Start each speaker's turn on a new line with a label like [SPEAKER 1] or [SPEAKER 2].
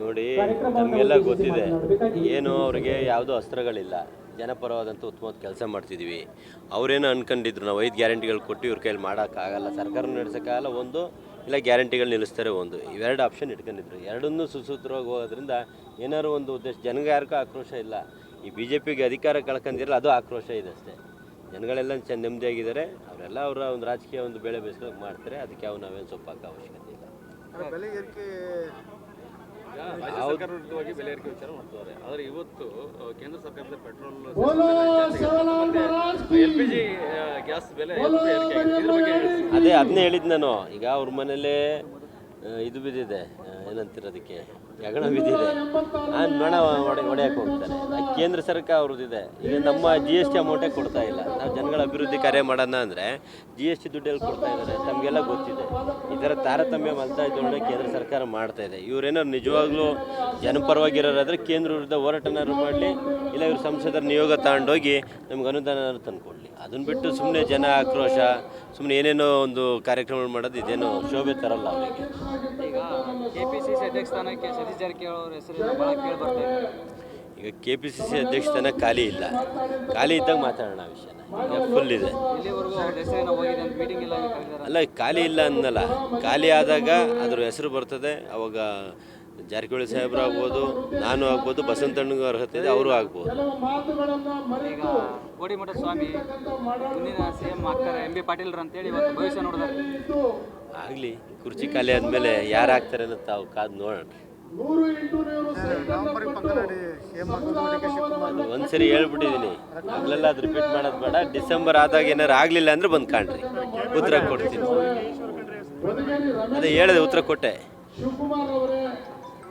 [SPEAKER 1] ನೋಡಿ, ನಮಗೆಲ್ಲ ಗೊತ್ತಿದೆ. ಏನು ಅವ್ರಿಗೆ ಯಾವುದೋ ಅಸ್ತ್ರಗಳಿಲ್ಲ. ಜನಪರವಾದಂಥ ಉತ್ತಮವಾದ ಕೆಲಸ ಮಾಡ್ತಿದ್ವಿ. ಅವರೇನು ಅನ್ಕೊಂಡಿದ್ರು, ನಾವು ಐದು ಗ್ಯಾರಂಟಿಗಳು ಕೊಟ್ಟು ಇವ್ರ ಕೈಲಿ ಮಾಡೋಕ್ಕಾಗಲ್ಲ. ಸರ್ಕಾರ ನಡೆಸೋಕ್ಕಾಗಲ್ಲ, ಒಂದು, ಇಲ್ಲ ಗ್ಯಾರಂಟಿಗಳು ನಿಲ್ಲಿಸ್ತಾರೆ, ಒಂದು. ಇವೆರಡು ಆಪ್ಷನ್ ಇಟ್ಕೊಂಡಿದ್ರು. ಎರಡನ್ನೂ ಸುಸೂತ್ರವಾಗಿ ಹೋಗೋದ್ರಿಂದ ಏನಾದ್ರು ಒಂದು ಉದ್ದೇಶ, ಜನಗ ಯಾರಿಗೂ ಆಕ್ರೋಶ ಇಲ್ಲ. ಈ ಬಿ ಜೆ ಪಿಗೆ ಅಧಿಕಾರ ಕಳ್ಕೊಂಡಿರಲ್ಲ, ಅದು ಆಕ್ರೋಶ ಇದೆ ಅಷ್ಟೇ. ಜನಗಳೆಲ್ಲ ಚೆನ್ನ ನೆಮ್ಮದಿಯಾಗಿದ್ದಾರೆ. ಅವರೆಲ್ಲ ಅವರ ಒಂದು ರಾಜಕೀಯ ಒಂದು ಬೆಳೆ ಬೇಯಿಸ್ಕೊಂಡು ಮಾಡ್ತಾರೆ. ಅದಕ್ಕೆ ಅವು ನಾವೇನು ಸ್ವಲ್ಪ ಹಾಕೋ ಅವಶ್ಯಕತೆ ಇಲ್ಲ.
[SPEAKER 2] ಬೆಲೆ ಏರಿಕೆ
[SPEAKER 3] ರಾಜ್ಯ ಸರ್ಕಾರ ವಿರುದ್ಧವಾಗಿ ಬೆಲೆ ಏರಿಕೆ ವಿಚಾರ ಮಾಡ್ತಾರೆ ಆದರೆ ಇವತ್ತು ಕೇಂದ್ರ ಸರ್ಕಾರದ petrol L P G gas ಬೆಲೆ.
[SPEAKER 1] ಅದೇ ಅದನ್ನೇ ಹೇಳಿದ್ ನಾನು. ಈಗ ಅವ್ರ ಮನೇಲೆ ಇದು ಬಿದ್ದಿದೆ. ಆ, ಹೆಗಣ ಬಿದ್ದಿದೆ ನೊಣ ಹೊಡೆ ಹೊಡೆಯಕ್ಕೆ ಹೋಗ್ತಾರೆ ಕೇಂದ್ರ ಸರ್ಕಾರ ಅವ್ರದ್ದಿದೆ. ಈಗ ನಮ್ಮ ಜಿ ಎಸ್ ಟಿ ಅಮೌಂಟೇ ಕೊಡ್ತಾ ಇಲ್ಲ. ನಾವು ಜನಗಳ ಅಭಿವೃದ್ಧಿ ಕಾರ್ಯ ಮಾಡೋಣ ಅಂದರೆ ಜಿ ಎಸ್ ಟಿ ದುಡ್ಡಲ್ಲಿ ಕೊಡ್ತಾ ಇದ್ದಾರೆ ನಮಗೆಲ್ಲ ಗೊತ್ತಿದೆ. ಈ ಥರ ತಾರತಮ್ಯ ಮಾಡ್ತಾ ಇದ್ದೋಣ ಕೇಂದ್ರ ಸರ್ಕಾರ ಮಾಡ್ತಾ ಇದೆ. ಇವ್ರೇನಾದ್ರು ನಿಜವಾಗ್ಲೂ ಜನಪರವಾಗಿರೋರಾದರೆ ಕೇಂದ್ರ ವಿರುದ್ಧ ಹೋರಾಟನಾದ್ರು ಮಾಡಲಿ, ಇಲ್ಲ ಇವರು ಸಂಸದರ ನಿಯೋಗ ತಗೊಂಡೋಗಿ ನಮ್ಗೆ ಅನುದಾನ ತಂದುಕೊಡ್ಲಿ. ಅದನ್ನ ಬಿಟ್ಟು ಸುಮ್ಮನೆ ಜನ ಆಕ್ರೋಶ ಸುಮ್ಮನೆ ಏನೇನೋ ಒಂದು ಕಾರ್ಯಕ್ರಮ ಮಾಡೋದು ಇದೇನೋ ಶೋಭೆ ತರಲ್ಲ ಅವರಿಗೆ.
[SPEAKER 4] ಅಧ್ಯಕ್ಷ ಸ್ಥಾನಕ್ಕೆ ಸತೀಶ್ ಜಾರಕಿಹೊಳಿ ಅವರ ಹೆಸರು ಬಹಳ ಕೇಳಿ ಬರ್ತಾ ಇದೆ.
[SPEAKER 1] ಈಗ ಕೆ ಪಿ ಸಿ ಸಿ ಅಧ್ಯಕ್ಷತನ ಖಾಲಿ ಇಲ್ಲ. ಖಾಲಿ ಇದ್ದಾಗ ಮಾತಾಡೋಣ ಆ ವಿಷಯನ. ಈಗ ಫುಲ್ ಇದೆ.
[SPEAKER 4] ಇಲ್ಲಿವರೆಗೂ ಅವ್ರ ಹೆಸರೇನೋ ಹೋಗಿದೆ ಅಂತ ಮೀಟಿಂಗ್ ಕರೆದಿದ್ದಾರೆ
[SPEAKER 1] ಅಲ್ಲ ಖಾಲಿ ಇಲ್ಲ ಅನ್ನಲ್ಲ ಖಾಲಿ ಆದಾಗ ಅದ್ರ ಹೆಸರು ಬರ್ತದೆ. ಅವಾಗ ಜಾರಕಿಹೊಳಿ ಸಾಹೇಬ್ರು ಆಗ್ಬೋದು ನಾನು ಆಗ್ಬೋದು ಬಸವಂತಣ್ಣಗೂ ಅರ್ಹತೆ ಇದೆ ಅವರು ಆಗ್ಬೋದು.
[SPEAKER 4] ಈಗ ಕೋಡಿಮಠ ಸ್ವಾಮಿ ಮುಂದಿನ ಸಿ ಎಂ ಆಗ್ತಾರೆ ಎಂ ಬಿ ಪಾಟೀಲ್ರು ಅಂತೇಳಿ ಇವತ್ತು ಭವಿಷ್ಯ ನೋಡಿದಾರೆ.
[SPEAKER 1] ಆಗಲಿ ಕುರ್ಚಿ ಖಾಲಿ ಆದಮೇಲೆ ಯಾರು ಆಗ್ತಾರೆ ಅಂತ ತಾವು ಕಾದು ನೋಡೋಣ. ಒಂದ್ಸರಿ ಹೇಳ್ಬಿಟ್ಟಿದ್ದೀನಿ ಅಲ್ಲೆಲ್ಲ ಅದು ರಿಪೀಟ್ ಮಾಡೋದು ಬೇಡ. ಡಿಸೆಂಬರ್ ಆದಾಗ ಏನಾರು ಆಗಲಿಲ್ಲ ಅಂದ್ರೆ ಬಂದು ಕಾಣ್ರಿ. ಉತ್ತರ ಕೊಡ್ತೀನಿ. ಅದೇ ಹೇಳಿದೆ ಉತ್ತರ ಕೊಟ್ಟೆ.